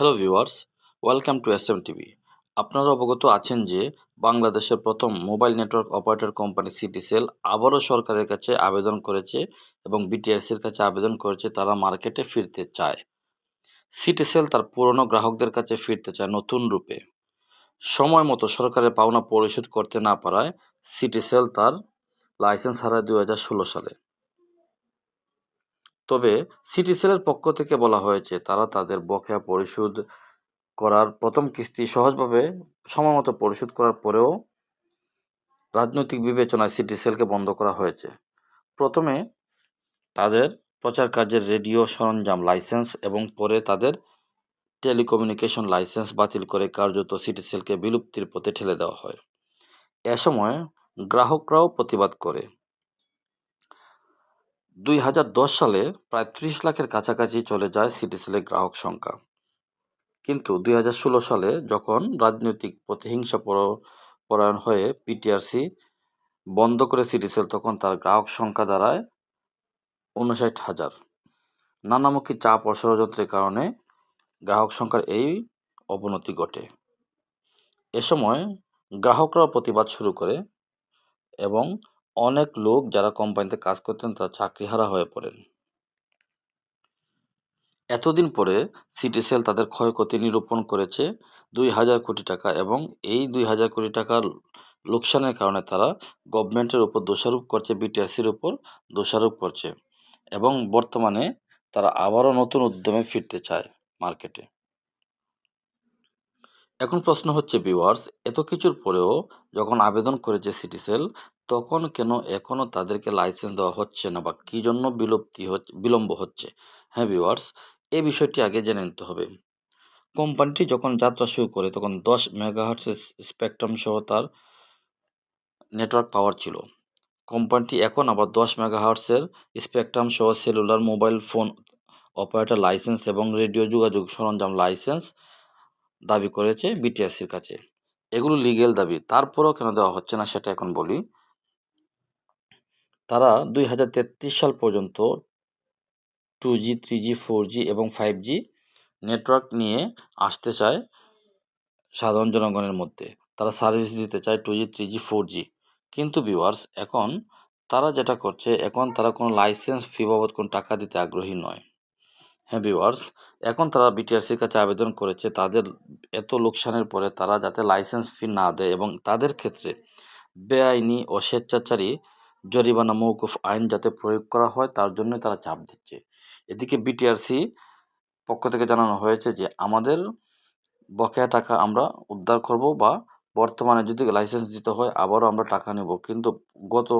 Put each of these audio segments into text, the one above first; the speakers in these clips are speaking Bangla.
Hello viewers welcome to S M TV আপনারা অবগত আছেন যে বাংলাদেশের প্রথম mobile network operator company Citycell আবারও সরকারের কাছে আবেদন করেছে এবং বিটিআরসির কাছে আবেদন করেছে তারা মার্কেটে ফিরতে চায়। সিটিসেল তার পুরনো গ্রাহকদের কাছে ফিরতে চায় নতুন রূপে। সময় মতো সরকারের পাওনা পরিশোধ করতে না পারায় সিটিসেল তার লাইসেন্স হারায় দু হাজার ষোলো সালে। তবে সিটিসেলের পক্ষ থেকে বলা হয়েছে, তারা তাদের বকেয়া পরিশোধ করার প্রথম কিস্তি সহজভাবে সময়মতো পরিশোধ করার পরেও রাজনৈতিক বিবেচনায় সিটিসেলকে বন্ধ করা হয়েছে। প্রথমে তাদের প্রচার কার্যের রেডিও সরঞ্জাম লাইসেন্স এবং পরে তাদের টেলিকমিউনিকেশন লাইসেন্স বাতিল করে কার্যত সিটিসেলকে বিলুপ্তির পথে ঠেলে দেওয়া হয়। এ সময় গ্রাহকরাও প্রতিবাদ করে। দুই হাজার দশ সালে প্রায় ত্রিশ লাখের কাছাকাছি চলে যায় সিটিসেলের গ্রাহক সংখ্যা। কিন্তু দুই হাজার ষোলো সালে যখন রাজনৈতিক প্রতিহিংসা পর- পরায়ণ হয়ে পিটিআরসি বন্ধ করে সিটিসেল তখন তার গ্রাহক সংখ্যা দাঁড়ায় উনষাট হাজার। নানামুখী চাপ ও কারণে গ্রাহক সংখ্যার এই অবনতি ঘটে। এ সময় গ্রাহকরাও প্রতিবাদ শুরু করে এবং অনেক লোক যারা কোম্পানিতে কাজ করতেন, তারা চাকরিহারা হয়ে পড়েন। এতদিন পরে সিটিসেল তাদের ক্ষয়ক্ষতি নিরূপণ করেছে দুই হাজার কোটি টাকা এবং এই দুই হাজার কোটি টাকার লোকসানের কারণে তারা গভর্নমেন্টের উপর দোষারোপ করছে বিটিআরসির উপর দোষারোপ করছে এবং বর্তমানে তারা আবারও নতুন উদ্যমে ফিরতে চায় মার্কেটে। এখন প্রশ্ন হচ্ছে ভিউয়ার্স এত কিছুর পরেও যখন আবেদন করেছে সিটিসেল তখন কেন এখনও তাদেরকে লাইসেন্স দেওয়া হচ্ছে না বা কী জন্য বিলুপ্তি হচ্ছে বিলম্ব হচ্ছে? হ্যাঁ ভিউয়ার্স এই বিষয়টি আগে জেনে নিতে হবে। কোম্পানিটি যখন যাত্রা শুরু করে, তখন দশ মেগাহার্টসের স্পেকট্রাম সহ তার নেটওয়ার্ক পাওয়ার ছিল। কোম্পানিটি এখন আবার দশ মেগাহার্টসের স্পেকট্রাম সহ cellular mobile phone operator licence এবং রেডিও যোগাযোগ সরঞ্জাম লাইসেন্স দাবি করেছে বিটিআরসির কাছে। এগুলো লিগেল দাবি, তারপরেও কেন দেওয়া হচ্ছে না সেটা এখন বলি। তারা দুই হাজার তেত্রিশ সাল পর্যন্ত two G, three G, four G এবং ফাইভ জি নেটওয়ার্ক নিয়ে আসতে চায় সাধারণ জনগণের মধ্যে। তারা সার্ভিস দিতে চায় two G, three G, four G. কিন্তু ভিউয়ার্স, এখন তারা যেটা করছে, এখন তারা কোনো লাইসেন্স ফি বাবদ কোনো টাকা দিতে আগ্রহী নয়। হ্যাঁ ভিউয়ার্স, এখন তারা বিটিআরসির কাছে আবেদন করেছে, তাদের এত লোকসানের পরে তারা যাতে লাইসেন্স ফি না দেয় এবং তাদের ক্ষেত্রে বেআইনি ও স্বেচ্ছাচারী জরিমানা মৌকুফ আইন যাতে প্রয়োগ করা হয়, তার জন্য তারা চাপ দিচ্ছে। এদিকে বিটিআরসি পক্ষ থেকে জানানো হয়েছে যে, আমাদের বকেয়া টাকা আমরা উদ্ধার করব বা বর্তমানে যদি লাইসেন্স দিতে হয়, আবারও আমরা টাকা নেব। কিন্তু গত,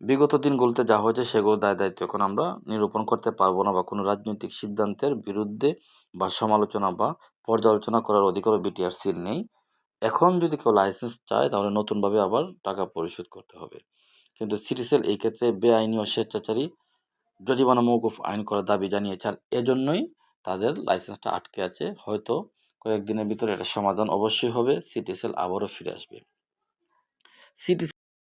বিগত দিনগুলোতে যা হয়েছে, সেগুলো দায় দায়িত্ব এখন আমরা নিরূপণ করতে পারব না বা কোনো রাজনৈতিক সিদ্ধান্তের বিরুদ্ধে বা সমালোচনা বা পর্যালোচনা করার অধিকারও বিটিআরসির নেই। এখন যদি কেউ লাইসেন্স চায়, তাহলে নতুনভাবে আবার টাকা পরিশোধ করতে হবে। কিন্তু সিটিসেল এই ক্ষেত্রে বেআইনি ও স্বেচ্ছাচারী জরিমানা মৌকুফ আইন করার দাবি জানিয়েছে আর এজন্যই তাদের লাইসেন্সটা আটকে আছে। হয়তো কয়েকদিনের ভিতরে এটা সমাধান অবশ্যই হবে। সিটিসেল আবারও ফিরে আসবে। সিটি